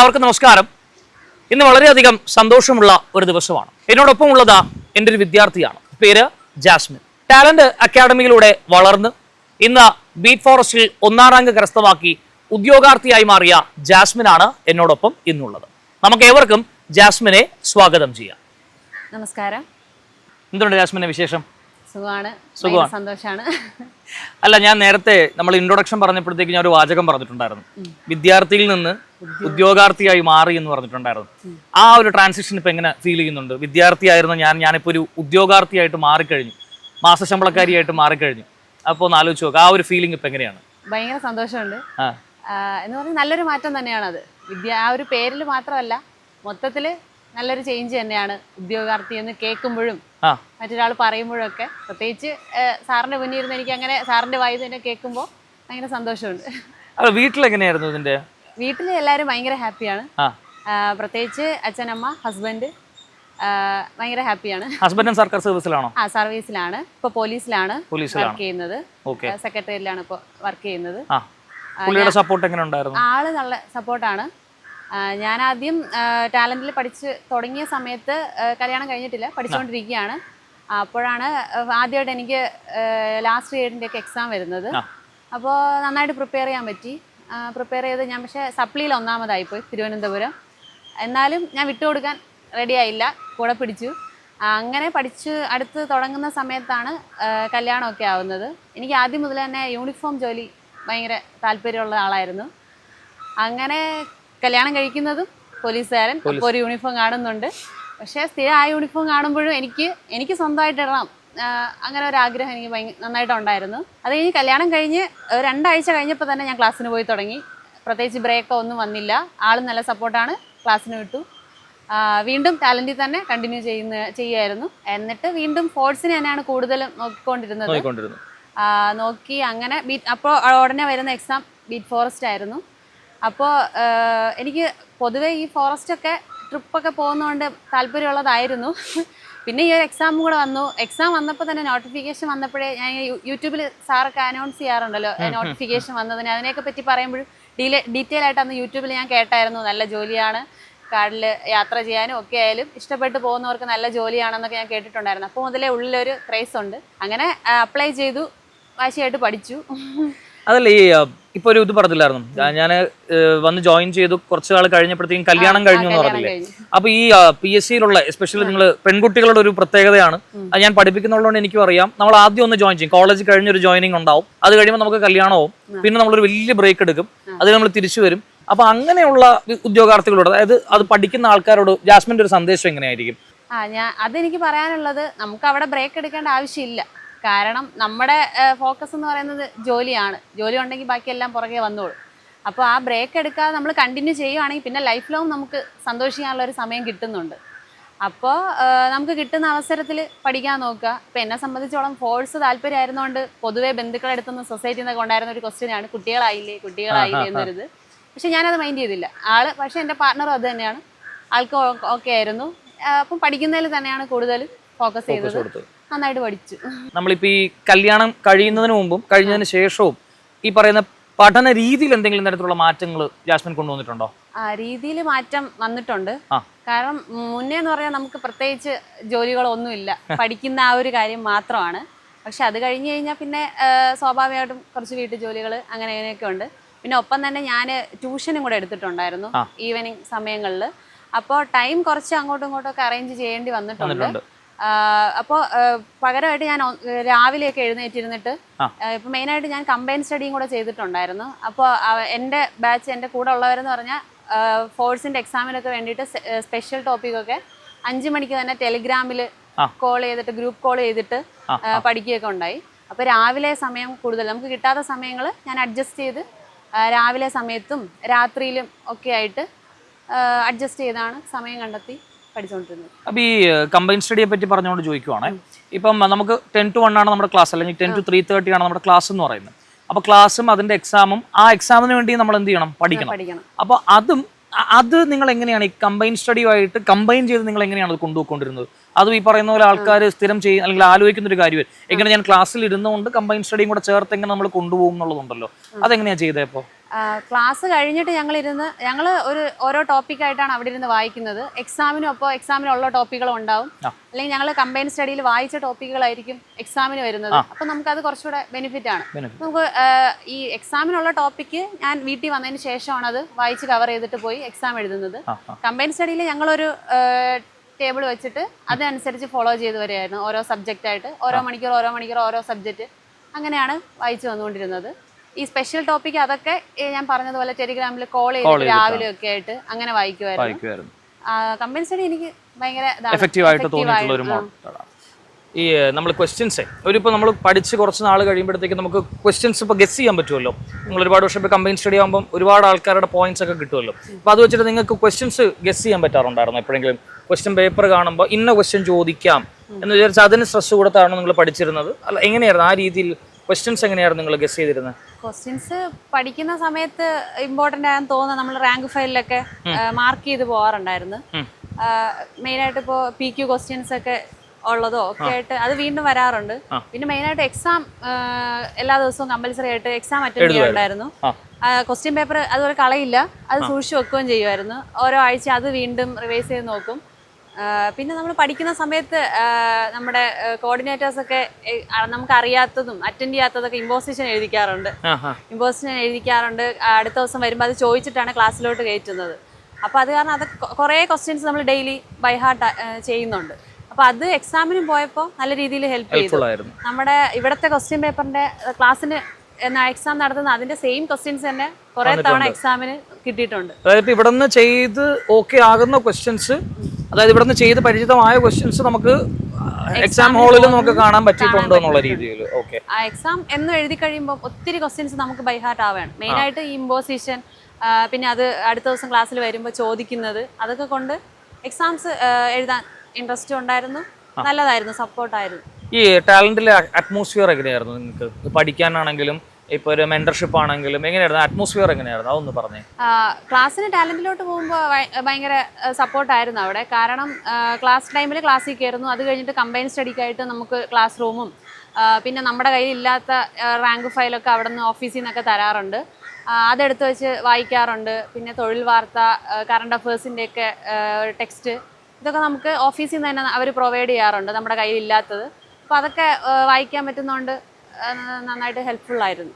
എല്ലാവർക്കും നമസ്കാരം. ഇന്ന് വളരെയധികം സന്തോഷമുള്ള ഒരു ദിവസമാണ്. എന്നോടൊപ്പം ഉള്ളത് എന്റെ ഒരു വിദ്യാർത്ഥിയാണ്. പേര് ജാസ്മിൻ. ടാലന്റ് അക്കാഡമിയിലൂടെ വളർന്ന് ഇന്ന് ബീറ്റ് ഫോറസ്റ്റിൽ ഒന്നാം റാങ്ക് കരസ്ഥമാക്കി ഉദ്യോഗാർത്ഥിയായി മാറിയ ജാസ്മിനാണ് എന്നോടൊപ്പം ഇന്നുള്ളത്. നമുക്ക് ഏവർക്കും ജാസ്മിനെ സ്വാഗതം ചെയ്യാം. നമസ്കാരം. എന്തുണ്ട് ജാസ്മിനെ വിശേഷം? സുഖമാണ്. സന്തോഷാണ്. അല്ല ഞാൻ നേരത്തെ നമ്മൾ ഇൻട്രൊഡക്ഷൻ പറഞ്ഞപ്പോഴത്തേക്ക് ഞാൻ ഒരു വാചകം പറഞ്ഞിട്ടുണ്ടായിരുന്നു. വിദ്യാർത്ഥിയിൽ നിന്ന് ഉദ്യോഗാർത്ഥിയായി മാറി എന്ന് പറഞ്ഞിട്ടുണ്ടായിരുന്നു. ആ ഒരു ട്രാൻസിഷൻ ഇപ്പൊ എങ്ങനെ ഫീൽ ചെയ്യുന്നുണ്ട്? വിദ്യാർത്ഥിയായിരുന്ന ഞാൻ ഞാനിപ്പോ ഒരു ഉദ്യോഗാർത്ഥിയായിട്ട് മാറിക്കഴിഞ്ഞു. മാസശമ്പളക്കാരിയായിട്ട് മാറിക്കഴിഞ്ഞു. അപ്പോൾ ഒന്ന് ആലോചിച്ച് നോക്കുക ആ ഒരു ഫീലിംഗ് ഇപ്പൊ എങ്ങനെയാണ്? ഭയങ്കര സന്തോഷമുണ്ട്. എന്ന് പറഞ്ഞാൽ നല്ലൊരു മാറ്റം തന്നെയാണ് വിദ്യ ആ ഒരു പേരിൽ മാത്രമല്ല മൊത്തത്തിൽ നല്ലൊരു ചേഞ്ച് തന്നെയാണ് ഉദ്യോഗാർത്ഥി എന്ന് കേൾക്കുമ്പോഴും മറ്റൊരാൾ പറയുമ്പോഴൊക്കെ പ്രത്യേകിച്ച് സാറിന്റെ മുന്നിൽ ഇരുന്ന് എനിക്ക് അങ്ങനെ സാറിന്റെ വായു തന്നെ കേൾക്കുമ്പോൾ ഭയങ്കര സന്തോഷമുണ്ട്. വീട്ടിലെങ്ങനെയായിരുന്നു ഇതിന്റെ? വീട്ടിൽ എല്ലാവരും ഭയങ്കര ഹാപ്പിയാണ്. പ്രത്യേകിച്ച് അച്ഛനമ്മ ഹസ്ബൻഡ് ഭയങ്കര ഹാപ്പിയാണ്. ഹസ്ബൻഡും സർക്കാർ സർവീസിലാണോ? ആ സർവീസിലാണ്. ഇപ്പൊ പോലീസിലാണ് വർക്ക് ചെയ്യുന്നത്. സെക്രട്ടറിയിലാണ് ഇപ്പൊ വർക്ക് ചെയ്യുന്നത്. സപ്പോർട്ട് എങ്ങനെ ഉണ്ടായിരുന്നു? ആൾ നല്ല സപ്പോർട്ടാണ് ഞാൻ ആദ്യം ടാലന്റിൽ പഠിച്ച് തുടങ്ങിയ സമയത്ത് കല്യാണം കഴിഞ്ഞിട്ടില്ല പഠിച്ചുകൊണ്ടിരിക്കുകയാണ് അപ്പോഴാണ് ആദ്യമായിട്ട് എനിക്ക് ലാസ്റ്റ് ഇയറിന്റെ ഒക്കെ എക്സാം വരുന്നത്. അപ്പോൾ നന്നായിട്ട് പ്രിപ്പയർ ചെയ്യാൻ പറ്റി. പ്രിപ്പയർ ചെയ്ത് ഞാൻ പക്ഷേ സപ്ലിയിൽ ഒന്നാമതായി പോയി തിരുവനന്തപുരം. എന്നാലും ഞാൻ വിട്ടുകൊടുക്കാൻ റെഡി ആയില്ല കൂടെ പിടിച്ചു. അങ്ങനെ പഠിച്ച് അടുത്ത് തുടങ്ങുന്ന സമയത്താണ് കല്യാണമൊക്കെ ആവുന്നത്. എനിക്ക് ആദ്യം മുതൽ തന്നെ യൂണിഫോം ജോലി ഭയങ്കര താല്പര്യമുള്ള ആളായിരുന്നു. അങ്ങനെ കല്യാണം കഴിക്കുന്നതും പോലീസുകാരൻ അപ്പോൾ ഒരു യൂണിഫോം കാണുന്നുണ്ട്. പക്ഷേ സ്ഥിരം ആ യൂണിഫോം കാണുമ്പോഴും എനിക്ക് എനിക്ക് സ്വന്തമായിട്ട് ഇടണം അങ്ങനെ ഒരു ആഗ്രഹം എനിക്ക് ഭയങ്കര നന്നായിട്ടുണ്ടായിരുന്നു അത് കഴിഞ്ഞ് കല്യാണം കഴിഞ്ഞ് രണ്ടാഴ്ച കഴിഞ്ഞപ്പോൾ തന്നെ ഞാൻ ക്ലാസ്സിന് പോയി തുടങ്ങി. പ്രത്യേകിച്ച് ബ്രേക്കോ ഒന്നും വന്നില്ല. ആളും നല്ല സപ്പോർട്ടാണ്. ക്ലാസ്സിന് വിട്ടു. വീണ്ടും ടാലന്റിൽ തന്നെ കണ്ടിന്യൂ ചെയ്യുന്ന ചെയ്യുമായിരുന്നു എന്നിട്ട് വീണ്ടും ഫോർട്സിനെ തന്നെയാണ് കൂടുതലും നോക്കിക്കൊണ്ടിരുന്നത്. നോക്കി അങ്ങനെ ബീറ്റ് അപ്പോൾ ഉടനെ വരുന്ന എക്സാം ബീറ്റ് ഫോറസ്റ്റ് ആയിരുന്നു. അപ്പോൾ എനിക്ക് പൊതുവേ ഈ ഫോറസ്റ്റൊക്കെ ട്രിപ്പൊക്കെ പോകുന്നതുകൊണ്ട് താല്പര്യമുള്ളതായിരുന്നു. പിന്നെ ഈ ഒരു എക്സാമും കൂടെ വന്നു. എക്സാം വന്നപ്പോൾ തന്നെ നോട്ടിഫിക്കേഷൻ വന്നപ്പോഴേ ഞാൻ യൂട്യൂബിൽ സാറൊക്കെ അനൗൺസ് ചെയ്യാറുണ്ടല്ലോ നോട്ടിഫിക്കേഷൻ വന്നതിന്. അതിനെയൊക്കെ പറ്റി പറയുമ്പോഴും ഡീലെ ഡീറ്റെയിൽ ആയിട്ട് അന്ന് യൂട്യൂബിൽ ഞാൻ കേട്ടായിരുന്നു. നല്ല ജോലിയാണ്. കാടിൽ യാത്ര ചെയ്യാനും ഒക്കെ ആയാലും ഇഷ്ടപ്പെട്ട് പോകുന്നവർക്ക് നല്ല ജോലിയാണെന്നൊക്കെ ഞാൻ കേട്ടിട്ടുണ്ടായിരുന്നു. അപ്പോൾ മുതലേ ഉള്ളിലൊരു ക്രേസ് ഉണ്ട്. അങ്ങനെ അപ്ലൈ ചെയ്തു. വാശിയായിട്ട് പഠിച്ചു. അതല്ല ഈ ഇപ്പൊ ഒരു ഇത് പറഞ്ഞില്ലായിരുന്നു. ഞാൻ വന്ന് ജോയിൻ ചെയ്തു കുറച്ചു നാൾ കഴിഞ്ഞപ്പോഴത്തേക്കും കല്യാണം കഴിഞ്ഞു എന്ന് പറഞ്ഞില്ലേ? അപ്പൊ ഈ പി എസ് സിയിലുള്ള എസ്പെഷ്യലി നിങ്ങൾ പെൺകുട്ടികളുടെ ഒരു പ്രത്യേകതയാണ്. അത് ഞാൻ പഠിപ്പിക്കുന്നുള്ളതുകൊണ്ട് എനിക്കും അറിയാം. നമ്മൾ ആദ്യം ഒന്ന് ജോയിൻ ചെയ്യും. കോളേജ് കഴിഞ്ഞൊരു ജോയിനിങ് ഉണ്ടാവും. അത് കഴിയുമ്പോൾ നമുക്ക് കല്യാണവും പിന്നെ നമ്മളൊരു വലിയ ബ്രേക്ക് എടുക്കും. അത് നമ്മൾ തിരിച്ചു വരും. അപ്പൊ അങ്ങനെയുള്ള ഉദ്യോഗാർത്ഥികളോട് അതായത് അത് പഠിക്കുന്ന ആൾക്കാരോട് ജാസ്മിന്റെ ഒരു സന്ദേശം എങ്ങനെയായിരിക്കും? ആ ഞാൻ അതെനിക്ക് പറയാനുള്ളത് നമുക്ക് അവിടെ ബ്രേക്ക് എടുക്കേണ്ട ആവശ്യമില്ല. കാരണം നമ്മുടെ ഫോക്കസ് എന്ന് പറയുന്നത് ജോലിയാണ്. ജോലി ഉണ്ടെങ്കിൽ ബാക്കിയെല്ലാം പുറകെ വന്നോളൂ. അപ്പോൾ ആ ബ്രേക്ക് എടുക്കാതെ നമ്മൾ കണ്ടിന്യൂ ചെയ്യുകയാണെങ്കിൽ പിന്നെ ലൈഫ് ലോങ് നമുക്ക് സന്തോഷിക്കാനുള്ള ഒരു സമയം കിട്ടുന്നുണ്ട്. അപ്പോൾ നമുക്ക് കിട്ടുന്ന അവസരത്തിൽ പഠിക്കാൻ നോക്കുക. ഇപ്പം എന്നെ സംബന്ധിച്ചോളം ഫോഴ്സ് താല്പര്യമായിരുന്നുകൊണ്ട് പൊതുവേ ബന്ധുക്കളെ അടുത്തുനിന്ന് സൊസൈറ്റിയിൽ നിന്നൊക്കെ ഉണ്ടായിരുന്ന ഒരു ക്വസ്റ്റ്യനാണ് കുട്ടികളായില്ലേ കുട്ടികളായില്ലേ എന്നൊരിത് പക്ഷെ ഞാനത് മൈൻഡ് ചെയ്തില്ല. ആൾ പക്ഷെ എന്റെ പാർട്ണറും അത് തന്നെയാണ്. ആൾക്ക് ഓക്കെ ആയിരുന്നു. അപ്പം പഠിക്കുന്നതിൽ തന്നെയാണ് കൂടുതൽ ഫോക്കസ് ചെയ്തത്. നന്നായിട്ട് പഠിച്ചു. നമ്മളിപ്പോ ഈ കല്യാണം കഴിയുന്നതിന് മുമ്പും കഴിഞ്ഞതിന് ശേഷവും ഈ പറയുന്ന പഠന രീതിയിൽ എന്തെങ്കിലും തരത്തിലുള്ള മാറ്റങ്ങൾ ജാസ്മിൻ കൊണ്ടുവന്നിട്ടുണ്ടോ? ആ രീതിയിൽ മാറ്റം വന്നിട്ടുണ്ട്. കാരണം മുന്നേ എന്ന് പറഞ്ഞാൽ നമുക്ക് പ്രത്യേകിച്ച് ജോലികളൊന്നുമില്ല. പഠിക്കുന്ന ആ ഒരു കാര്യം മാത്രമാണ്. പക്ഷെ അത് കഴിഞ്ഞ് കഴിഞ്ഞാൽ പിന്നെ സ്വാഭാവികമായിട്ടും കുറച്ച് വീട്ടു ജോലികൾ അങ്ങനെ അങ്ങനെയൊക്കെ ഉണ്ട്. പിന്നെ ഒപ്പം തന്നെ ഞാൻ ട്യൂഷനും കൂടെ എടുത്തിട്ടുണ്ടായിരുന്നു. ഈവനിങ് സമയങ്ങളിൽ അപ്പോൾ ടൈം കുറച്ച് അങ്ങോട്ടും ഇങ്ങോട്ടും ഒക്കെ അറേഞ്ച് ചെയ്യേണ്ടി വന്നിട്ടുണ്ട്. അപ്പോൾ പകരമായിട്ട് ഞാൻ രാവിലെയൊക്കെ എഴുന്നേറ്റിരുന്നിട്ട് ഇപ്പൊ മെയിൻ ആയിട്ട് ഞാൻ കമ്പൈൻ സ്റ്റഡിയും കൂടെ ചെയ്തിട്ടുണ്ടായിരുന്നു. അപ്പോൾ എന്റെ ബാച്ച് എന്റെ കൂടെ ഉള്ളവരെന്ന് പറഞ്ഞാൽ ഫോഴ്സിന്റെ എക്സാമിനൊക്കെ വേണ്ടിയിട്ട് സ്പെഷ്യൽ ടോപ്പിക്കൊക്കെ അഞ്ച് മണിക്ക് തന്നെ ടെലിഗ്രാമിൽ കോൾ ചെയ്തിട്ട് ഗ്രൂപ്പ് കോൾ ചെയ്തിട്ട് പഠിക്കുകയൊക്കെ ഉണ്ടായി. അപ്പോൾ രാവിലെ സമയം കൂടുതൽ നമുക്ക് കിട്ടാത്ത സമയങ്ങൾ ഞാൻ അഡ്ജസ്റ്റ് ചെയ്ത് രാവിലെ സമയത്തും രാത്രിയിലും ഒക്കെ ആയിട്ട് അഡ്ജസ്റ്റ് ചെയ്താണ് സമയം കണ്ടെത്തി. പഠിച്ചുകൊണ്ടിരുന്നത് അപ്പൊ ഈ കമ്പൈൻ സ്റ്റഡിയെ പറ്റി പറഞ്ഞുകൊണ്ട് ചോദിക്കുവാണ്. ഇപ്പം നമുക്ക് ടെൻ ടു വൺ ആണ് നമ്മുടെ ക്ലാസ് അല്ലെങ്കിൽ ടെൻ ടു ത്രീ തേർട്ടി ആണ് നമ്മുടെ ക്ലാസ് എന്ന് പറയുന്നത്. അപ്പൊ ക്ലാസ്സും അതിന്റെ എക്സാമും ആ എക്സാമിന് വേണ്ടി നമ്മൾ എന്ത് ചെയ്യണം? പഠിക്കണം. അപ്പോൾ അപ്പൊ അതും അത് നിങ്ങൾ എങ്ങനെയാണ് ഈ കമ്പൈൻ സ്റ്റഡിയുമായിട്ട് കമ്പൈൻ ചെയ്ത് നിങ്ങൾ എങ്ങനെയാണ് അത് കൊണ്ടുപോയിക്കൊണ്ടിരുന്നത്? അതും ഈ പറയുന്ന പോലെ ആൾക്കാർ സ്ഥിരം ചെയ്യും അല്ലെങ്കിൽ ആലോചിക്കുന്ന ഒരു കാര്യം എങ്ങനെ ഞാൻ ക്ലാസ്സിൽ ഇരുന്നുകൊണ്ട് കമ്പൈൻ സ്റ്റഡിയും കൂടെ ചേർത്ത് എങ്ങനെ നമ്മൾ കൊണ്ടുപോകും എന്നുള്ളതുണ്ടല്ലോ. അതെങ്ങനെയാണ് ചെയ്തേ ഇപ്പോൾ ക്ലാസ് കഴിഞ്ഞിട്ട് ഞങ്ങൾ ഇരുന്ന് ഞങ്ങൾ ഒരു ഓരോ ടോപ്പിക്കായിട്ടാണ് അവിടെ ഇരുന്ന് വായിക്കുന്നത്. എക്സാമിനും അപ്പോൾ എക്സാമിനുള്ള ടോപ്പിക്കുകളും ഉണ്ടാവും. അല്ലെങ്കിൽ ഞങ്ങൾ കമ്പൈൻ സ്റ്റഡിയിൽ വായിച്ച ടോപ്പിക്കുകളായിരിക്കും എക്സാമിന് വരുന്നത്. അപ്പോൾ നമുക്കത് കുറച്ചുകൂടെ ബെനിഫിറ്റ് ആണ്. നമുക്ക് ഈ എക്സാമിനുള്ള ടോപ്പിക്ക് ഞാൻ വീട്ടിൽ വന്നതിന് ശേഷമാണ് അത് വായിച്ച് കവർ ചെയ്തിട്ട് പോയി എക്സാം എഴുതുന്നത്. കമ്പൈൻ സ്റ്റഡിയിൽ ഞങ്ങളൊരു ടേബിൾ വെച്ചിട്ട് അതിനനുസരിച്ച് ഫോളോ ചെയ്ത് വരികയായിരുന്നു. ഓരോ സബ്ജക്റ്റായിട്ട് ഓരോ മണിക്കൂർ ഓരോ മണിക്കൂർ ഓരോ സബ്ജക്റ്റ് അങ്ങനെയാണ് വായിച്ചു വന്നുകൊണ്ടിരുന്നത്. ഈ സ്പെഷ്യൽ ടോപ്പിക് അതൊക്കെ ഞാൻ പറഞ്ഞതുപോലെ ടെലിഗ്രാമിൽ കോൾ ചെയ്ത് രാവിലെ ഒക്കെ ആയിട്ട് അങ്ങനെ വായിക്കുമായിരുന്നു കമ്പനി സ്റ്റഡി എനിക്ക് ഭയങ്കര. എഫക്റ്റീവ് ആയിട്ട് തോന്നിയിട്ടുള്ള ഒരു. മോഡലാണ് ഈ നമ്മൾ ക്വസ്റ്റ്യൻസേ ഇപ്പോൾ നമ്മൾ പഠിച്ച് കുറച്ച് നാൾ കഴിയുമ്പോഴത്തേക്ക് നമുക്ക് ക്വസ്റ്റ്യൻസ് ഇപ്പോൾ ഗസ് ചെയ്യാൻ പറ്റുമല്ലോ. നിങ്ങൾ ഒരുപാട് വർഷം ഇപ്പോൾ കമ്പനി സ്റ്റഡി ആകുമ്പോൾ ഒരുപാട് ആൾക്കാരുടെ പോയിന്റ്സ് ഒക്കെ കിട്ടുമല്ലോ. അപ്പോൾ അത് വെച്ചിട്ട് നിങ്ങൾക്ക് ക്വസ്റ്റ്യൻസ് ഗസ് ചെയ്യാൻ പറ്റാറുണ്ടായിരുന്നു എപ്പോഴെങ്കിലും? ക്വസ്റ്റ്യൻ പേപ്പർ കാണുമ്പോൾ ഇന്ന ക്വസ്റ്റ്യൻ ചോദിക്കാം എന്ന് വിചാരിച്ചാൽ അതിന് സ്ട്രെസ് കൊടുത്താണ് നിങ്ങൾ പഠിച്ചിരുന്നത്? അല്ല എങ്ങനെയായിരുന്നു ആ രീതിയിൽ ക്വസ്റ്റ്യൻസ് എങ്ങനെയായിരുന്നു നിങ്ങൾ ഗസ് ചെയ്തിരുന്നത്? ക്വസ്റ്റ്യൻസ് പഠിക്കുന്ന സമയത്ത് ഇമ്പോർട്ടന്റ് ആയെന്ന് തോന്നുന്നത് നമ്മൾ റാങ്ക് ഫയലിലൊക്കെ മാർക്ക് ചെയ്ത് പോകാറുണ്ടായിരുന്നു മെയിൻ മെയിനായിട്ട് ഇപ്പോൾ പി ക്യു ക്വസ്റ്റ്യൻസ് ഒക്കെ ഉള്ളതോ ഒക്കെ ആയിട്ട് അത് വീണ്ടും വരാറുണ്ട്. പിന്നെ മെയിനായിട്ട് എക്സാം എല്ലാ ദിവസവും കമ്പൽസറി ആയിട്ട് എക്സാം അറ്റൻഡ് ചെയ്യാറുണ്ടായിരുന്നു. ക്വസ്റ്റ്യൻ പേപ്പർ അതുപോലെ കളയില്ല. അത് സൂക്ഷിച്ച് വെക്കുകയും ചെയ്യുമായിരുന്നു. ഓരോ ആഴ്ച അത് വീണ്ടും റിവൈസ് ചെയ്ത് നോക്കും. പിന്നെ നമ്മൾ പഠിക്കുന്ന സമയത്ത് നമ്മുടെ കോർഡിനേറ്റേഴ്സ് ഒക്കെ നമുക്ക് അറിയാത്തതും അറ്റൻഡ് ചെയ്യാത്തതൊക്കെ ഇമ്പോസിഷൻ എഴുതിക്കാറുണ്ട്. ഇമ്പോസിഷൻ എഴുതിക്കാറുണ്ട്. അടുത്ത ദിവസം വരുമ്പോൾ അത് ചോദിച്ചിട്ടാണ് ക്ലാസ്സിലോട്ട് കയറ്റുന്നത്. അപ്പോൾ അത് കാരണം അത് കുറേ ക്വസ്റ്റ്യൻസ് നമ്മൾ ഡെയിലി ബൈ ഹാർട്ട് ചെയ്യുന്നുണ്ട്. അപ്പോൾ അത് എക്സാമിനും പോയപ്പോൾ നല്ല രീതിയിൽ ഹെൽപ്പ് ചെയ്തു. നമ്മുടെ ഇവിടുത്തെ ക്വസ്റ്റ്യൻ പേപ്പറിന്റെ ക്ലാസ്സിന് എക്സാം നടത്തുന്ന അതിന്റെ സെയിം ക്വസ്റ്റ്യൻസ് തന്നെ കുറെ തവണ എക്സാമിന് കിട്ടിയിട്ടുണ്ട്. അതായത് ഇവിടെ നിന്ന് ചെയ്ത് ഓക്കെ ആകുന്ന ക്വസ്റ്റ്യൻസ് അതായത് ഇവിടുന്ന് ചെയ്ത് പരിചിതമായ ക്വസ്റ്റ്യൻസ് നമുക്ക് എക്സാം ഹാളിൽ നമുക്ക് കാണാൻ പറ്റിയിട്ടുണ്ടോ എന്നുള്ള രീതിയിൽ. ഓക്കെ ആ എക്സാം എന്ന് എഴുതി കഴിയുമ്പോൾ ഒത്തിരി ക്വസ്റ്റ്യൻസ് നമുക്ക് ബൈഹാർട്ട് ആവാണ്. ആവുകയാണ് മെയിനായിട്ട് ഈ ഇമ്പോസിഷൻ പിന്നെ അത് അടുത്ത ദിവസം ക്ലാസ്സിൽ വരുമ്പോൾ ചോദിക്കുന്നത് അതൊക്കെ കൊണ്ട് എക്സാംസ് എഴുതാൻ ഇൻട്രസ്റ്റ് ഉണ്ടായിരുന്നു. നല്ലതായിരുന്നു സപ്പോർട്ടായിരുന്നു ഈ ടാലന്റിലെ അറ്റ്മോസ്ഫിയർ എങ്ങനെയായിരുന്നു നിങ്ങൾക്ക്? പഠിക്കാനാണെങ്കിലും ഇപ്പൊ ഒരു മെന്റർഷിപ്പ് ആണെങ്കിലും എങ്ങനെയായിരുന്നു? അറ്റ്മോസ്ഫിയർ എങ്ങനെയായിരുന്നു? അതൊന്ന് പറഞ്ഞേ. ക്ലാസ്സിന് ടാലന്റിലോട്ട് പോകുമ്പോൾ ഭയങ്കര സപ്പോർട്ടായിരുന്നു അവിടെ. കാരണം ക്ലാസ് ടൈമിൽ ക്ലാസ്സിൽ കയറുന്നു അത് കഴിഞ്ഞിട്ട് കമ്പൈൻ സ്റ്റഡിക്കായിട്ട് നമുക്ക് ക്ലാസ് റൂമും പിന്നെ നമ്മുടെ കയ്യിൽ ഇല്ലാത്ത റാങ്ക് ഫയലൊക്കെ അവിടെ നിന്ന് ഓഫീസിൽ നിന്നൊക്കെ തരാറുണ്ട്. അതെടുത്ത് വെച്ച് വായിക്കാറുണ്ട്. പിന്നെ തൊഴിൽ വാർത്ത കറണ്ട് അഫേഴ്സിന്റെയൊക്കെ ടെക്സ്റ്റ് ഇതൊക്കെ നമുക്ക് ഓഫീസിൽ നിന്ന് തന്നെ അവർ പ്രൊവൈഡ് ചെയ്യാറുണ്ട് നമ്മുടെ കയ്യിൽ ഇല്ലാത്തത് അപ്പോൾ അതൊക്കെ വായിക്കാൻ പറ്റുന്നതുകൊണ്ട് നന്നായിട്ട് ഹെൽപ്ഫുൾ ആയിരുന്നു.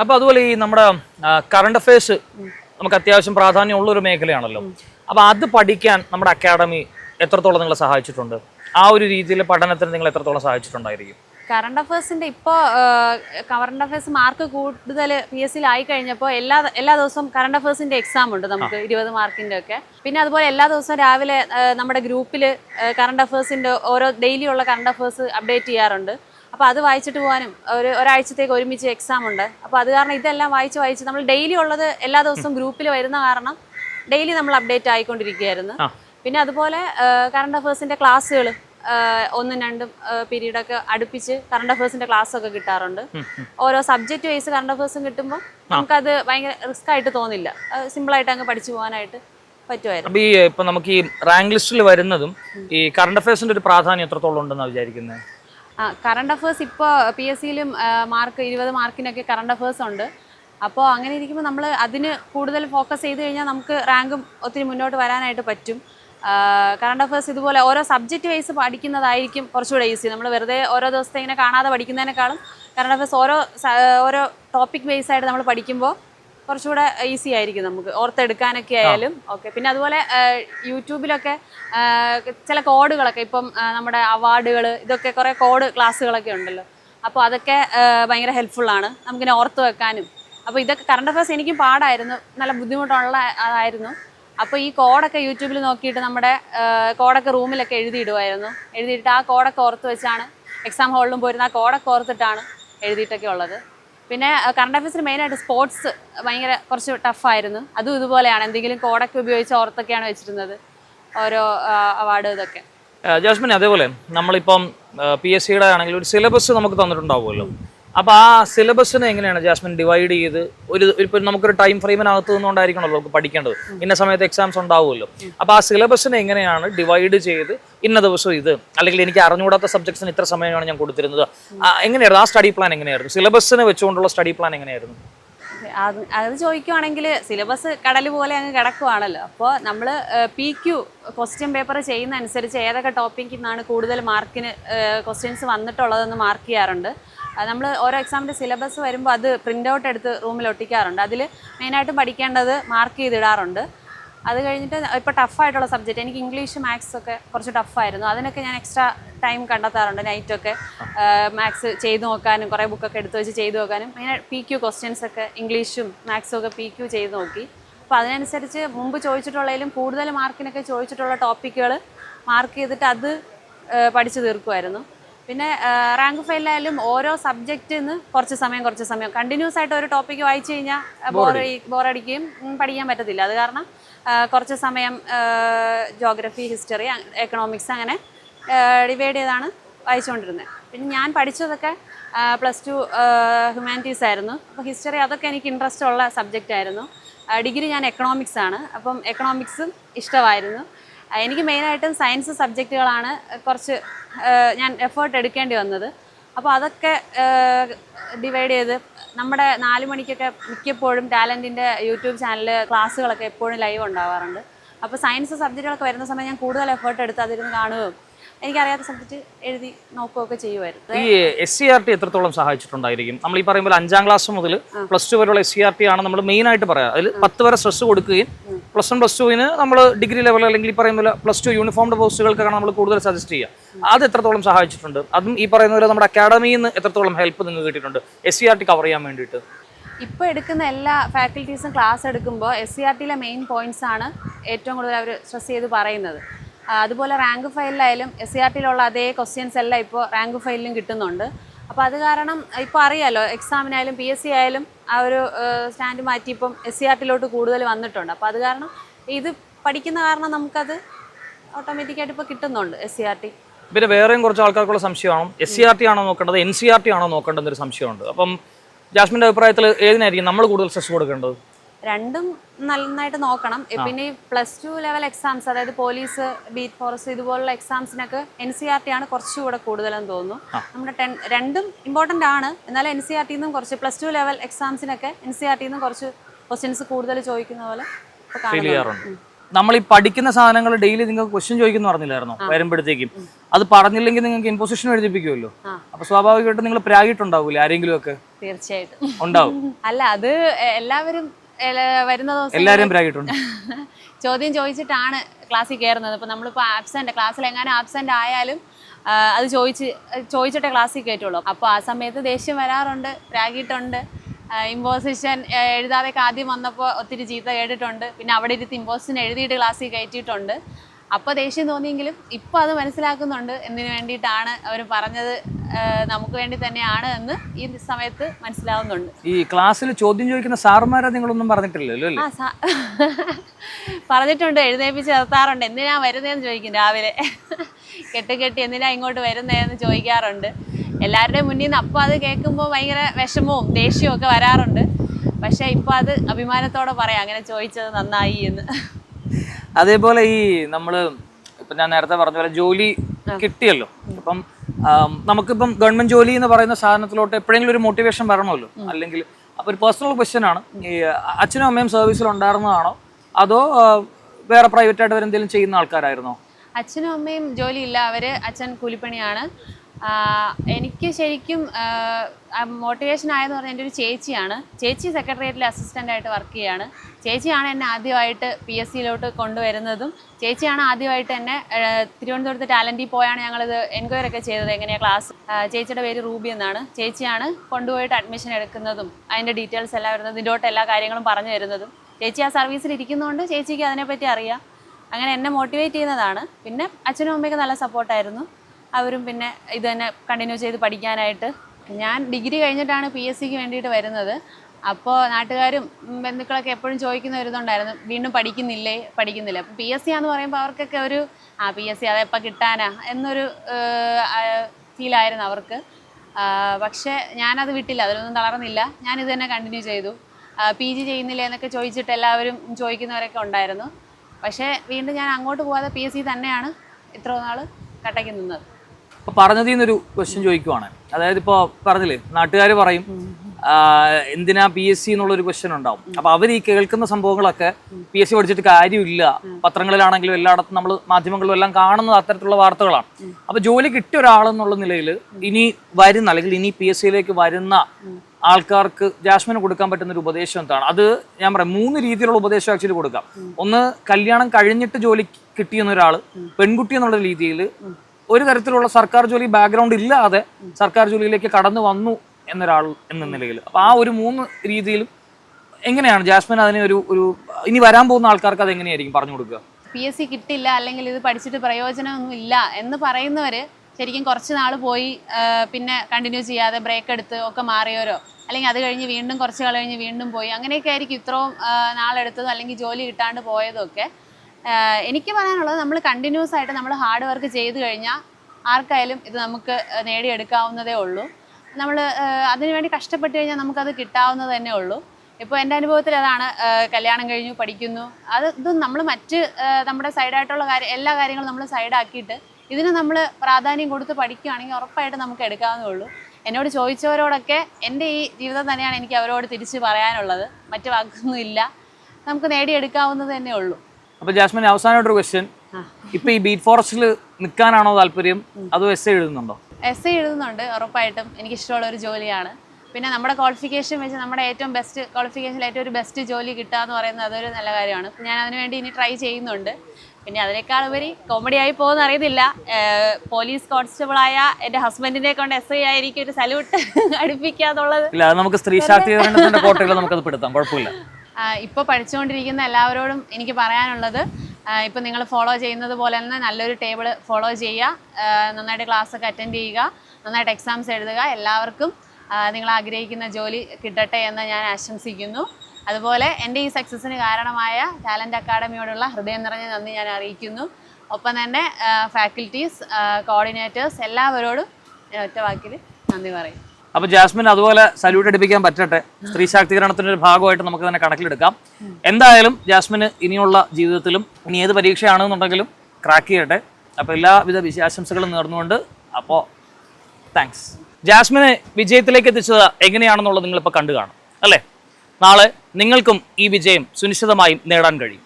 അപ്പൊ അതുപോലെ ഈ നമ്മുടെ കറണ്ട് അഫയേഴ്സ് നമുക്ക് അത്യാവശ്യം പ്രാധാന്യം ഉള്ള ഒരു മേഖലയാണല്ലോ. അപ്പൊ അത് പഠിക്കാൻ നമ്മുടെ അക്കാഡമി എത്രത്തോളം നിങ്ങളെ സഹായിച്ചിട്ടുണ്ട്? ആ ഒരു രീതിയിൽ പഠനത്തിന് നിങ്ങൾ എത്രത്തോളം സഹായിച്ചിട്ടുണ്ടായിരിക്കും? കറണ്ട് അഫേഴ്സിന്റെ ഇപ്പോൾ കറണ്ട് അഫയേഴ്സ് മാർക്ക് കൂടുതൽ പി എസ് സിയിൽ ആയി കഴിഞ്ഞപ്പോൾ എല്ലാ എല്ലാ ദിവസവും കറണ്ട് അഫേഴ്സിന്റെ എക്സാം ഉണ്ട് നമുക്ക് ഇരുപത് മാർക്കിന്റെ ഒക്കെ. പിന്നെ അതുപോലെ എല്ലാ ദിവസവും രാവിലെ നമ്മുടെ ഗ്രൂപ്പിൽ കറണ്ട് അഫേഴ്സിന്റെ ഓരോ ഡെയിലി ഉള്ള കറണ്ട് അഫേഴ്സ് അപ്ഡേറ്റ് ചെയ്യാറുണ്ട്. അപ്പോൾ അത് വായിച്ചിട്ട് പോകാനും ഒരു ഒരാഴ്ചത്തേക്ക് ഒരുമിച്ച് എക്സാം ഉണ്ട്. അപ്പോൾ അത് കാരണം ഇതെല്ലാം വായിച്ച് വായിച്ച് നമ്മൾ ഡെയിലി ഉള്ളത് എല്ലാ ദിവസവും ഗ്രൂപ്പിൽ വരുന്ന കാരണം ഡെയിലി നമ്മൾ അപ്ഡേറ്റ് ആയിക്കൊണ്ടിരിക്കുകയായിരുന്നു. പിന്നെ അതുപോലെ കറണ്ട് അഫേഴ്സിന്റെ ക്ലാസ്സുകൾ ഒന്നും രണ്ടും പീരീഡൊക്കെ അടുപ്പിച്ച് കറണ്ട് അഫേഴ്സിന്റെ ക്ലാസ് ഒക്കെ കിട്ടാറുണ്ട്. ഓരോ സബ്ജക്റ്റ് വൈസ് കറണ്ട് അഫേഴ്സും കിട്ടുമ്പോൾ നമുക്കത് ഭയങ്കര റിസ്ക് ആയിട്ട് തോന്നില്ല. സിമ്പിൾ ആയിട്ട് അങ്ങ് പഠിച്ചു പോകാനായിട്ട് പറ്റുമായിരുന്നു. ഈ ഇപ്പൊ നമുക്ക് ഈ റാങ്ക് ലിസ്റ്റിൽ വരുന്നതും ഈ കറണ്ട് അഫയേഴ്സിന്റെ ഒരു പ്രാധാന്യം എത്രത്തോളം ഉണ്ടെന്നാണ് വിചാരിക്കുന്നത് കറണ്ട് അഫേഴ്സ് ഇപ്പോൾ പി എസ് സിയിലും മാർക്ക് ഇരുപത് മാർക്കിനൊക്കെ കറണ്ട് അഫേഴ്സ് ഉണ്ട്. അപ്പോൾ അങ്ങനെ ഇരിക്കുമ്പോൾ നമ്മൾ അതിന് കൂടുതൽ ഫോക്കസ് ചെയ്ത് കഴിഞ്ഞാൽ നമുക്ക് റാങ്കും ഒത്തിരി മുന്നോട്ട് വരാനായിട്ട് പറ്റും. കറണ്ട് അഫേഴ്സ് ഇതുപോലെ ഓരോ സബ്ജക്റ്റ് വൈസ് പഠിക്കുന്നതായിരിക്കും കുറച്ചുകൂടെ ഈസി നമ്മൾ വെറുതെ ഓരോ ദിവസത്തെ ഇങ്ങനെ കാണാതെ പഠിക്കുന്നതിനേക്കാളും കറണ്ട് അഫേഴ്സ് ഓരോ ഓരോ ടോപ്പിക് ബേസ് ആയിട്ട് നമ്മൾ പഠിക്കുമ്പോൾ കുറച്ചുകൂടെ ഈസി ആയിരിക്കും നമുക്ക്. ഓർത്തെടുക്കാനൊക്കെ ആയാലും. ഓക്കെ പിന്നെ അതുപോലെ യൂട്യൂബിലൊക്കെ ചില കോഡുകളൊക്കെ ഇപ്പം നമ്മുടെ അവാർഡുകൾ ഇതൊക്കെ കുറേ കോഡ് ക്ലാസ്സുകളൊക്കെ ഉണ്ടല്ലോ. അപ്പോൾ അതൊക്കെ ഭയങ്കര ഹെൽപ്ഫുള്ളാണ് നമുക്കിനെ ഓർത്ത് വെക്കാനും. അപ്പോൾ ഇതൊക്കെ കറണ്ട് അഫയേഴ്സ് എനിക്കും പാടായിരുന്നു. നല്ല ബുദ്ധിമുട്ടുള്ള അതായിരുന്നു. അപ്പോൾ ഈ കോഡൊക്കെ യൂട്യൂബിൽ നോക്കിയിട്ട് നമ്മുടെ കോഡൊക്കെ റൂമിലൊക്കെ എഴുതിയിടുമായിരുന്നു. എഴുതിയിട്ട് ആ കോഡൊക്കെ ഓർത്ത് വെച്ചാണ് എക്സാം ഹാളിലും പോയിരുന്ന ആ കോഡൊക്കെ ഓർത്തിട്ടാണ് എഴുതിയിട്ടൊക്കെ ഉള്ളത്. പിന്നെ കറണ്ട് അഫയേഴ്സിൽ മെയിനായിട്ട് സ്പോർട്സ് ഭയങ്കര കുറച്ച് ടഫായിരുന്നു അതും ഇതുപോലെയാണ്. എന്തെങ്കിലും കോഡൊക്കെ ഉപയോഗിച്ച് ഓർത്തൊക്കെയാണ് വെച്ചിരുന്നത്. ഓരോ അവാർഡ് ഇതൊക്കെ. ജാസ്മിൻ അതേപോലെ നമ്മളിപ്പം പി എസ് സിയുടെ ആണെങ്കിൽ ഒരു സിലബസ് നമുക്ക് തന്നിട്ടുണ്ടാവുമല്ലോ. അപ്പൊ ആ സിലബസിനെ എങ്ങനെയാണ് ജാസ്മിൻ ഡിവൈഡ് ചെയ്ത് ഒരു ഇപ്പം നമുക്കൊരു ടൈം ഫ്രെയിമിനകത്ത് നിന്നുകൊണ്ടായിരിക്കണല്ലോ നമുക്ക് പഠിക്കേണ്ടത്. ഇന്ന സമയത്ത് എക്സാംസ് ഉണ്ടാവുമല്ലോ. അപ്പോൾ ആ സിലബസിനെ എങ്ങനെയാണ് ഡിവൈഡ് ചെയ്ത് ഇന്ന ദിവസം ഇത്? അല്ലെങ്കിൽ എനിക്ക് അറിഞ്ഞുകൂടാത്ത സബ്ജക്ട്സിന് ഇത്ര സമയമാണ് ഞാൻ കൊടുത്തിരുന്നത്. എങ്ങനെയായിരുന്നു? ആ സ്റ്റഡി പ്ലാൻ എങ്ങനെയായിരുന്നു? സിലബസിനെ വെച്ചുകൊണ്ടുള്ള സ്റ്റഡി പ്ലാൻ എങ്ങനെയായിരുന്നു? അത് അത് ചോദിക്കുവാണെങ്കിൽ സിലബസ് കടൽ പോലെ അങ്ങ് കിടക്കുവാണല്ലോ. അപ്പോൾ നമ്മൾ പി ക്യു ക്വസ്റ്റ്യൻ പേപ്പർ ചെയ്യുന്ന അനുസരിച്ച് ഏതൊക്കെ ടോപ്പിക്കിൽ നിന്നാണ് കൂടുതൽ മാർക്കിന് ക്വസ്റ്റ്യൻസ് വന്നിട്ടുള്ളതെന്ന് മാർക്ക് ചെയ്യാറുണ്ട്. നമ്മൾ ഓരോ എക്സാമിന്റെ സിലബസ് വരുമ്പോൾ അത് പ്രിന്റ് ഔട്ട് എടുത്ത് റൂമിൽ ഒട്ടിക്കാറുണ്ട്. അതിൽ മെയിനായിട്ട് പഠിക്കേണ്ടത് മാർക്ക് ചെയ്തിടാറുണ്ട്. അത് കഴിഞ്ഞിട്ട് ഇപ്പോൾ ടഫായിട്ടുള്ള സബ്ജക്റ്റ് എനിക്ക് ഇംഗ്ലീഷ് മാത്സ് ഒക്കെ കുറച്ച് ടഫായിരുന്നു അതിനൊക്കെ ഞാൻ എക്സ്ട്രാ ടൈം കണ്ടെത്താറുണ്ട്. നൈറ്റൊക്കെ മാത്സ് ചെയ്തു നോക്കാനും കുറേ ബുക്കൊക്കെ എടുത്ത് വെച്ച് ചെയ്തു നോക്കാനും. അങ്ങനെ പി ക്യു ക്വസ്റ്റ്യൻസ് ഒക്കെ ഇംഗ്ലീഷും മാത്സും ഒക്കെ പി ക്യു ചെയ്ത് നോക്കി. അപ്പോൾ അതിനനുസരിച്ച് മുമ്പ് ചോദിച്ചിട്ടുള്ളതിലും കൂടുതൽ മാർക്കിനൊക്കെ ചോദിച്ചിട്ടുള്ള ടോപ്പിക്കുകൾ മാർക്ക് ചെയ്തിട്ട് അത് പഠിച്ചു തീർക്കുമായിരുന്നു പിന്നെ റാങ്ക് ഫെയിലായാലും ഓരോ സബ്ജക്റ്റ് നിന്ന് കുറച്ച് സമയം കുറച്ച് സമയം. കണ്ടിന്യൂസ് ആയിട്ട് ഒരു ടോപ്പിക്ക് വായിച്ചു കഴിഞ്ഞാൽ ബോറടി ബോറടിക്കുകയും പഠിക്കാൻ പറ്റത്തില്ല. അത് കാരണം കുറച്ച് സമയം ജോഗ്രഫി ഹിസ്റ്ററി എക്കണോമിക്സ് അങ്ങനെ ഡിവൈഡ് ചെയ്താണ് വായിച്ചുകൊണ്ടിരുന്നത് പിന്നെ ഞാൻ പഠിച്ചതൊക്കെ പ്ലസ് ടു ഹ്യൂമാനിറ്റീസ് ആയിരുന്നു. അപ്പോൾ ഹിസ്റ്ററി അതൊക്കെ എനിക്ക് ഇൻട്രസ്റ്റ് ഉള്ള സബ്ജക്റ്റ് ആയിരുന്നു. ഡിഗ്രി ഞാൻ എക്കണോമിക്സ് ആണ്. അപ്പം എക്കണോമിക്സും ഇഷ്ടമായിരുന്നു. എനിക്ക് മെയിനായിട്ടും സയൻസ് സബ്ജക്റ്റുകളാണ് കുറച്ച് ഞാൻ എഫേർട്ട് എടുക്കേണ്ടി വന്നത്. അപ്പോൾ അതൊക്കെ ഡിവൈഡ് ചെയ്ത് നമ്മുടെ നാല് മണിക്കൊക്കെ മിക്കപ്പോഴും ടാലന്റിന്റെ യൂട്യൂബ് ചാനൽ ക്ലാസ്സുകളൊക്കെ എപ്പോഴും ലൈവ് ഉണ്ടാവാറുണ്ട്. അപ്പോൾ സയൻസ് സബ്ജക്റ്റുകളൊക്കെ വരുന്ന സമയം ഞാൻ കൂടുതൽ എഫേർട്ട് എടുത്ത് അതിരുന്ന് കാണുകയും എനിക്കറിയാത്ത സബ്ജക്റ്റ് എഴുതി നോക്കുകയൊക്കെ ചെയ്യുമായിരുന്നു. ഈ എസ് സി ആർ ടി എത്രത്തോളം സഹായിച്ചിട്ടുണ്ടായിരിക്കും? നമ്മൾ ഈ പറയുമ്പോൾ അഞ്ചാം ക്ലാസ് മുതൽ പ്ലസ് ടു വരെയുള്ള എസ് സി ആർ ടി ആണ് നമ്മൾ മെയിൻ ആയിട്ട് പറയാം. അതിൽ പത്ത് വരെ സ്ട്രെസ് കൊടുക്കുകയും പ്ലസ് വൺ പ്ലസ് ടുവിന് നമ്മൾ ഡിഗ്രി ലെവൽ അല്ലെങ്കിൽ ഈ പറയുന്ന പോലെ പ്ലസ് ടു യൂണിഫോംഡ് പോസ്റ്റുകൾക്കാണ് നമ്മൾ കൂടുതൽ സജസ്റ്റ് ചെയ്യുക അത് എത്രത്തോളം സഹായിച്ചിട്ടുണ്ട്? അതും ഈ പറയുന്ന പോലെ നമ്മുടെ അക്കാഡമിയിൽ നിന്ന് എത്രത്തോളം ഹെൽപ്പ് നിങ്ങൾക്ക് കിട്ടിയിട്ടുണ്ട്? S C R T cover ചെയ്യാൻ വേണ്ടിയിട്ട്. ഇപ്പോൾ എടുക്കുന്ന എല്ലാ ഫാക്കൽറ്റീസും ക്ലാസ് എടുക്കുമ്പോൾ എസ് സി ആർ ടിയിലെ മെയിൻ പോയിന്റ്സ് ആണ് ഏറ്റവും കൂടുതൽ അവർ സ്ട്രെസ് ചെയ്ത് പറയുന്നത്. അതുപോലെ റാങ്ക് ഫയലിലായാലും എസ് സി ആർ ടിയിലുള്ള അതേ ക്വസ്റ്റ്യൻസ് എല്ലാം ഇപ്പോൾ റാങ്ക് ഫയലിലും കിട്ടുന്നുണ്ട്. അപ്പോൾ അത് കാരണം ഇപ്പോൾ അറിയാലോ എക്സാമിനായാലും പി എസ് സി ആയാലും ആ ഒരു സ്റ്റാൻഡ് മാറ്റി ഇപ്പം എസ് സി ആർ ടിയിലോട്ട് കൂടുതൽ വന്നിട്ടുണ്ട്. അപ്പോൾ അത് കാരണം ഇത് പഠിക്കുന്ന കാരണം നമുക്കത് ഓട്ടോമാറ്റിക്കായിട്ട് ഇപ്പോൾ കിട്ടുന്നുണ്ട് എസ് സി ആർ ടി പിന്നെ വേറെയും കുറച്ച് ആൾക്കാർക്കുള്ള സംശയമാണ്. എസ് സി ആർ ടി ആണോ നോക്കേണ്ടത്? എൻ സി ആർ ടി ആണോ നോക്കേണ്ടത് എന്നൊരു സംശയമുണ്ട്. അപ്പം ജാസ്മിന്റെ അഭിപ്രായത്തിൽ ഏതിനായിരിക്കും നമ്മൾ കൂടുതൽ സ്ട്രെസ് കൊടുക്കേണ്ടത്? രണ്ടും നന്നായിട്ട് നോക്കണം. പിന്നെ ഈ പ്ലസ് ടു ലെവൽ എക്സാംസ് അതായത് പോലീസ് ബീറ്റ് ഫോറസ്റ്റ് ഇതുപോലുള്ള എക്സാംസിനൊക്കെ എൻ സി ആർ ടി ആണ് കുറച്ചുകൂടെ കൂടുതലെന്ന് തോന്നുന്നു. നമ്മുടെ ടെൻ രണ്ടും ഇമ്പോർട്ടന്റ് ആണ്. എന്നാലും എൻ സി ആർ ടിന്നും കുറച്ച് പ്ലസ് ടു ലെവൽ എക്സാംസിനൊക്കെ എൻ സി ആർ ടിന്നും കുറച്ച് ക്വസ്റ്റ്യൻസ് കൂടുതൽ ചോദിക്കുന്ന പോലെ ഇപ്പൊ ഫീൽ ചെയ്യാറുണ്ട്. നമ്മൾ ഈ പഠിക്കുന്ന സാധനങ്ങൾ ഡെയിലി നിങ്ങൾക്ക് ക്വസ്റ്റ്യൻ ചോദിക്കുന്നു പറഞ്ഞില്ലായിരുന്നോ? വരുമ്പോഴത്തേക്കും. അത് പറഞ്ഞില്ലെങ്കിൽ നിങ്ങൾക്ക് ഇൻപൊസിഷൻ എഴുതിപ്പിക്കുമല്ലോ. അപ്പൊ സ്വാഭാവികമായിട്ടും നിങ്ങൾ പ്രാഗിട്ടുണ്ടാവൂലേ? ആരെങ്കിലും ഒക്കെ തീർച്ചയായിട്ടും. ഉണ്ടാവും. അല്ല അത് എല്ലാവരും എല- വരുന്ന ദിവസം എല്ലാവരും ചോദ്യം ചോദിച്ചിട്ടാണ് ക്ലാസ്സിൽ കയറുന്നത്. ഇപ്പം നമ്മളിപ്പോൾ ആബ്സെന്റ് ക്ലാസ്സിൽ എങ്ങനെ ആബ്സെന്റ് ആയാലും അത് ചോദിച്ച് ചോദിച്ചിട്ടേ ക്ലാസ്സിൽ കയറ്റുള്ളൂ അപ്പോൾ ആ സമയത്ത് ദേഷ്യം വരാറുണ്ട് രാഗിയിട്ടുണ്ട് ഇമ്പോസിഷൻ എഴുതാതെ ആദ്യം വന്നപ്പോൾ ഒത്തിരി ചീത്ത കേട്ടിട്ടുണ്ട്. പിന്നെ അവിടെ ഇരുത്തി ഇമ്പോസിഷൻ എഴുതിയിട്ട് ക്ലാസ്സിൽ കയറ്റിയിട്ടുണ്ട്. അപ്പോൾ ദേഷ്യം തോന്നിയെങ്കിലും ഇപ്പോൾ അത് മനസ്സിലാക്കുന്നുണ്ട് എന്തിനു വേണ്ടിയിട്ടാണ് അവർ പറഞ്ഞത് നമുക്ക് വേണ്ടി തന്നെയാണ് എന്ന് ഈ സമയത്ത് മനസ്സിലാവുന്നുണ്ട്. ഈ ക്ലാസ്സിൽ ചോദ്യം ചോദിക്കുന്ന സാറുമാരെ നിങ്ങളൊന്നും പറഞ്ഞിട്ടില്ലല്ലോ പറഞ്ഞിട്ടുണ്ട് എഴുന്നേപ്പിച്ച് നിർത്താറുണ്ട്. എന്തിനാ വരുന്നതെന്ന് ചോദിക്കും രാവിലെ. കെട്ടി കെട്ടി എന്തിനാ ഇങ്ങോട്ട് വരുന്നതെന്ന് ചോദിക്കാറുണ്ട്. എല്ലാവരുടെയും മുന്നിൽ നിന്ന് അപ്പോൾ അത് കേൾക്കുമ്പോൾ ഭയങ്കര വിഷമവും ദേഷ്യവും ഒക്കെ വരാറുണ്ട്. പക്ഷേ ഇപ്പോൾ അത് അഭിമാനത്തോടെ പറയാം അങ്ങനെ ചോദിച്ചത് നന്നായി എന്ന്. അതേപോലെ ഈ നമ്മൾ ഇപ്പൊ ഞാൻ നേരത്തെ പറഞ്ഞ പോലെ ജോലി കിട്ടിയല്ലോ. അപ്പം നമുക്കിപ്പം ഗവൺമെന്റ് ജോലി എന്ന് പറയുന്ന സാധനത്തിലോട്ട് എപ്പോഴെങ്കിലും ഒരു മോട്ടിവേഷൻ വരണമല്ലോ? അല്ലെങ്കിൽ അപ്പൊ ഒരു പേഴ്സണൽ ക്വസ്റ്റ്യൻ ആണ്. ഈ അച്ഛനും അമ്മയും സർവീസിൽ ഉണ്ടായിരുന്നതാണോ? അതോ വേറെ പ്രൈവറ്റ് ആയിട്ട് എന്തെങ്കിലും ചെയ്യുന്ന ആൾക്കാരായിരുന്നോ? അച്ഛനും അമ്മയും ജോലിയില്ല. അവർ അച്ഛൻ കൂലിപ്പണിയാണ്. എനിക്ക് ശരിക്കും മോട്ടിവേഷൻ ആയെന്ന് പറഞ്ഞാൽ എന്റെ ഒരു ചേച്ചിയാണ്. ചേച്ചി സെക്രട്ടേറിയറ്റിൽ അസിസ്റ്റന്റ് ആയിട്ട് വർക്ക് ചെയ്യുകയാണ് ചേച്ചിയാണ് എന്നെ ആദ്യമായിട്ട് പി എസ് സിയിലോട്ട് കൊണ്ടുവരുന്നതും. ചേച്ചിയാണ് ആദ്യമായിട്ട് എന്നെ തിരുവനന്തപുരത്ത് ടാലന്റിൽ പോയാണ് ഞങ്ങളിത് എൻക്വയറി ഒക്കെ ചെയ്തത്. എങ്ങനെയാണ് ക്ലാസ് ചേച്ചിയുടെ പേര് റൂബി എന്നാണ്. ചേച്ചിയാണ് കൊണ്ടുപോയിട്ട് അഡ്മിഷൻ എടുക്കുന്നതും അതിന്റെ ഡീറ്റെയിൽസ് എല്ലാം വരുന്നതും ഇതിന്റെ എല്ലാ കാര്യങ്ങളും പറഞ്ഞു തരുന്നതും. ചേച്ചി ആ സർവീസിൽ ഇരിക്കുന്നതുകൊണ്ട് ചേച്ചിക്ക് അതിനെപ്പറ്റി അറിയാം. അങ്ങനെ എന്നെ മോട്ടിവേറ്റ് ചെയ്യുന്നതാണ്. പിന്നെ അച്ഛനും അമ്മയൊക്കെ നല്ല സപ്പോർട്ടായിരുന്നു അവരും പിന്നെ ഇത് തന്നെ കണ്ടിന്യൂ ചെയ്ത് പഠിക്കാനായിട്ട്. ഞാൻ ഡിഗ്രി കഴിഞ്ഞിട്ടാണ് പി എസ് സിക്ക് വേണ്ടിയിട്ട് വരുന്നത്. അപ്പോൾ നാട്ടുകാരും ബന്ധുക്കളൊക്കെ എപ്പോഴും ചോദിക്കുന്ന ഒരു ഇതുണ്ടായിരുന്നു വീണ്ടും പഠിക്കുന്നില്ലേ? പഠിക്കുന്നില്ല. അപ്പോൾ പി എസ് സി ആന്ന് പറയുമ്പോൾ അവർക്കൊക്കെ ഒരു ആ പി എസ് സി അതെപ്പോൾ കിട്ടാനാ? എന്നൊരു ഫീലായിരുന്നു അവർക്ക്. പക്ഷേ ഞാനത് വിട്ടില്ല അതിലൊന്നും തളർന്നില്ല. ഞാനിത് തന്നെ കണ്ടിന്യൂ ചെയ്തു. പി ജി ചെയ്യുന്നില്ല എന്നൊക്കെ ചോദിച്ചിട്ട് എല്ലാവരും ചോദിക്കുന്നവരൊക്കെ ഉണ്ടായിരുന്നു. പക്ഷേ വീണ്ടും ഞാൻ അങ്ങോട്ട് പോകാതെ പി എസ് സി തന്നെയാണ് ഇത്ര നാൾ കട്ടയ്ക്ക് നിന്നത്. അപ്പൊ പറഞ്ഞതിൽ നിന്നൊരു ക്വസ്റ്റ്യൻ ചോദിക്കുവാണ്. അതായത് ഇപ്പോൾ പറഞ്ഞില്ലേ നാട്ടുകാർ പറയും എന്തിനാ പി എസ് സി എന്നുള്ളൊരു ക്വസ്റ്റ്യൻ ഉണ്ടാവും. അപ്പൊ അവർ ഈ കേൾക്കുന്ന സംഭവങ്ങളൊക്കെ പി എസ് സി പഠിച്ചിട്ട് കാര്യമില്ല. പത്രങ്ങളിലാണെങ്കിലും എല്ലായിടത്തും നമ്മൾ മാധ്യമങ്ങളിലും എല്ലാം കാണുന്നത് അത്തരത്തിലുള്ള വാർത്തകളാണ്. അപ്പൊ ജോലി കിട്ടിയ ഒരാളെന്നുള്ള നിലയിൽ ഇനി വരുന്ന അല്ലെങ്കിൽ ഇനി പി എസ് സിയിലേക്ക് വരുന്ന ആൾക്കാർക്ക് ജാസ്മിന് കൊടുക്കാൻ പറ്റുന്ന ഒരു ഉപദേശം എന്താണ്? അത് ഞാൻ പറയാം മൂന്ന് രീതിയിലുള്ള ഉപദേശം ആക്ച്വലി കൊടുക്കാം. ഒന്ന് കല്യാണം കഴിഞ്ഞിട്ട് ജോലി കിട്ടിയെന്ന ഒരാൾ പെൺകുട്ടി എന്നുള്ള രീതിയിൽ ഒരു തരത്തിലുള്ള സർക്കാർ ജോലി ബാക്ക്ഗ്രൗണ്ട് ഇല്ലാതെ സർക്കാർ ജോലിയിലേക്ക് കടന്നു വന്നു എന്നൊരാൾ എന്ന നിലയിൽ. അപ്പൊ ആ ഒരു മൂന്ന് രീതിയിലും എങ്ങനെയാണ് ജാസ്മിൻ അതിനെ ഒരു ഒരു ഇനി വരാൻ പോകുന്ന ആൾക്കാർക്ക് അത് എങ്ങനെയായിരിക്കും പറഞ്ഞു കൊടുക്കുക? പി എസ് സി കിട്ടില്ല അല്ലെങ്കിൽ ഇത് പഠിച്ചിട്ട് പ്രയോജനമൊന്നും ഇല്ല എന്ന് പറയുന്നവര് ശരിക്കും കുറച്ച് നാൾ പോയി പിന്നെ കണ്ടിന്യൂ ചെയ്യാതെ ബ്രേക്ക് എടുത്ത് ഒക്കെ മാറിയവരോ? അല്ലെങ്കിൽ അത് കഴിഞ്ഞ് വീണ്ടും കുറച്ച് കഴിഞ്ഞ് വീണ്ടും പോയി അങ്ങനെയൊക്കെ ആയിരിക്കും ഇത്രയും നാളെടുത്തതും അല്ലെങ്കിൽ ജോലി കിട്ടാണ്ട് പോയതും ഒക്കെ. എനിക്ക് പറയാനുള്ളത് നമ്മൾ കണ്ടിന്യൂസ് ആയിട്ട് നമ്മൾ ഹാർഡ് വർക്ക് ചെയ്തു കഴിഞ്ഞാൽ ആർക്കായാലും ഇത് നമുക്ക് നേടിയെടുക്കാവുന്നതേ ഉള്ളൂ. നമ്മൾ അതിനുവേണ്ടി കഷ്ടപ്പെട്ട് കഴിഞ്ഞാൽ നമുക്കത് കിട്ടാവുന്നത് തന്നെ ഉള്ളൂ. ഇപ്പോൾ എന്റെ അനുഭവത്തിൽ അതാണ് കല്യാണം കഴിഞ്ഞു പഠിക്കുന്നു. അത് ഇത് നമ്മൾ മറ്റ് നമ്മുടെ സൈഡായിട്ടുള്ള കാര്യം എല്ലാ കാര്യങ്ങളും നമ്മൾ സൈഡാക്കിയിട്ട് ഇതിന് നമ്മൾ പ്രാധാന്യം കൊടുത്ത് പഠിക്കുകയാണെങ്കിൽ ഉറപ്പായിട്ട് നമുക്ക് എടുക്കാവുന്നേ ഉള്ളൂ. എന്നോട് ചോദിച്ചവരോടൊക്കെ എന്റെ ഈ ജീവിതം തന്നെയാണ് എനിക്ക് അവരോട് തിരിച്ച് പറയാനുള്ളത്. മറ്റു വാക്കൊന്നും ഇല്ല. നമുക്ക് നേടിയെടുക്കാവുന്നത് തന്നെ ഉള്ളൂ. അപ്പൊ ജാസ്മിൻ അവസാനമായിട്ടൊരു ക്വസ്റ്റ്യൻ ഇപ്പൊ ഈ ബീറ്റ് ഫോറസ്റ്റിൽ നിൽക്കാനാണോ താല്പര്യം? അതോ എസ് എഴുതുന്നുണ്ടോ? എസ് എഴുതുന്നുണ്ട് ഉറപ്പായിട്ടും. എനിക്ക് ഇഷ്ടമുള്ള ഒരു ജോലിയാണ്. പിന്നെ നമ്മുടെ ക്വാളിഫിക്കേഷൻ വെച്ച് നമ്മുടെ ഏറ്റവും ബെസ്റ്റ് ക്വാളിഫിക്കേഷനിൽ ഏറ്റവും ഒരു ബെസ്റ്റ് ജോലി കിട്ടുക എന്ന് പറയുന്നത് അതൊരു നല്ല കാര്യമാണ്. ഞാൻ അതിനുവേണ്ടി ഇനി ട്രൈ ചെയ്യുന്നുണ്ട്. പിന്നെ അതിനേക്കാൾ ഉപരി കോമഡി ആയി പോകുന്ന അറിയത്തില്ല. പോലീസ് കോൺസ്റ്റബിളായ എന്റെ ഹസ്ബൻഡിനെ കൊണ്ട് എസ് ഐ ആയിരിക്കും ഒരു സല്യൂട്ട് അടുപ്പിക്കുക എന്നുള്ളത് ഇല്ല നമുക്ക് സ്ത്രീ ശാക്തീകരണത്തിന്റെ നമുക്ക് നമുക്കത് പെടുത്താം. കുഴപ്പമില്ല. ഇപ്പോൾ പഠിച്ചുകൊണ്ടിരിക്കുന്ന എല്ലാവരോടും എനിക്ക് പറയാനുള്ളത് ഇപ്പോൾ നിങ്ങൾ ഫോളോ ചെയ്യുന്നത് പോലെ തന്നെ നല്ലൊരു ടേബിൾ ഫോളോ ചെയ്യുക നന്നായിട്ട് ക്ലാസ് ഒക്കെ അറ്റൻഡ് ചെയ്യുക നന്നായിട്ട് എക്സാംസ് എഴുതുക. എല്ലാവർക്കും നിങ്ങൾ ആഗ്രഹിക്കുന്ന ജോലി കിട്ടട്ടെ എന്ന് ഞാൻ ആശംസിക്കുന്നു. അതുപോലെ എന്റെ ഈ സക്സസ്സിന് കാരണമായ ടാലന്റ് അക്കാഡമിയോടുള്ള ഹൃദയം നിറഞ്ഞ നന്ദി ഞാൻ അറിയിക്കുന്നു. ഒപ്പം തന്നെ ഫാക്കൽറ്റീസ് കോർഡിനേറ്റേഴ്സ് എല്ലാവരോടും ഞാൻ ഒറ്റ വാക്കിൽ നന്ദി പറയും. അപ്പൊ ജാസ്മിൻ അതുപോലെ സല്യൂട്ട് അടിപ്പിക്കാൻ പറ്റട്ടെ. സ്ത്രീ ശാക്തീകരണത്തിന്റെ ഒരു ഭാഗമായിട്ട് നമുക്ക് തന്നെ കണക്കിലെടുക്കാം. എന്തായാലും ജാസ്മിന് ഇനിയുള്ള ജീവിതത്തിലും ഇനി ഏത് പരീക്ഷയാണെന്നുണ്ടെങ്കിലും ക്രാക്ക് ചെയ്യട്ടെ. അപ്പൊ എല്ലാവിധ വിശാശംസകളും നേർന്നുകൊണ്ട് അപ്പോൾ താങ്ക്സ് ജാസ്മിനെ വിജയത്തിലേക്ക് എത്തിച്ചത് എങ്ങനെയാണെന്നുള്ളത് നിങ്ങളിപ്പോൾ കണ്ടു കാണും അല്ലേ? നാളെ നിങ്ങൾക്കും ഈ വിജയം സുനിശ്ചിതമായും നേടാൻ കഴിയും.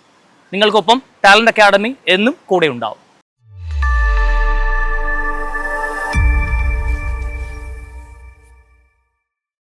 നിങ്ങൾക്കൊപ്പം ടാലന്റ് അക്കാഡമി എന്നും കൂടെ ഉണ്ടാവും.